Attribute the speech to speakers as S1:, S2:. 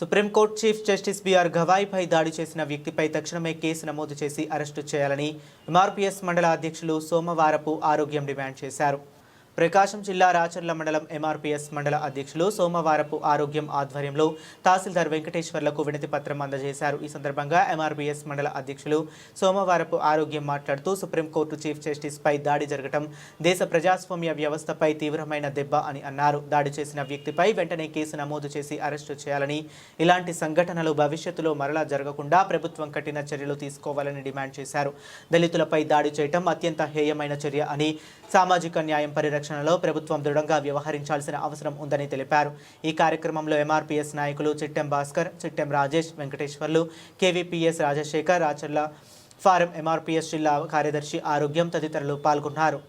S1: Supreme court chief justice BR గవాయిపై దాడి చేసిన వ్యక్తిపై తక్షణమే కేసు నమోదు చేసి అరెస్టు చేయాలని ఎంఆర్పీఎస్ మండల అధ్యక్షులు సోమవారపు ఆరోగ్యం డిమాండ్ చేశారు. ప్రకాశం జిల్లా రాచర్ల మండలం ఎంఆర్పీఎస్ మండల అధ్యక్షులు సోమవారపు ఆరోగ్యం ఆధ్వర్యంలో తహసీల్దార్ వెంకటేశ్వర్లకు వినతి పత్రం అందజేశారు. ఈ సందర్భంగా ఎంఆర్పీఎస్ మండల అధ్యక్షులు సోమవారపు ఆరోగ్యం మాట్లాడుతూ సుప్రీంకోర్టు చీఫ్ జస్టిస్పై దాడి జరగటం దేశ ప్రజాస్వామ్య వ్యవస్థపై తీవ్రమైన దెబ్బ అని అన్నారు. దాడి చేసిన వ్యక్తిపై వెంటనే కేసు నమోదు చేసి అరెస్టు చేయాలని ఇలాంటి సంఘటనలు భవిష్యత్తులో మరలా జరగకుండా ప్రభుత్వం కఠిన చర్యలు తీసుకోవాలని డిమాండ్ చేశారు. దళితులపై దాడి చేయటం అత్యంత హేయమైన చర్య అని సామాజిక న్యాయం పరిరక్షణలో ప్రభుత్వం దృఢంగా వ్యవహరించాల్సిన అవసరం ఉందని తెలిపారు. ఈ కార్యక్రమంలో ఎంఆర్పీఎస్ నాయకులు చిట్టెం భాస్కర్ చిట్టెం రాజేష్ వెంకటేశ్వర్లు కేవీపీఎస్ రాజశేఖర్ రాచర్ల ఫారం ఎంఆర్పీఎస్ జిల్లా కార్యదర్శి ఆరోగ్యం తదితరులు పాల్గొన్నారు.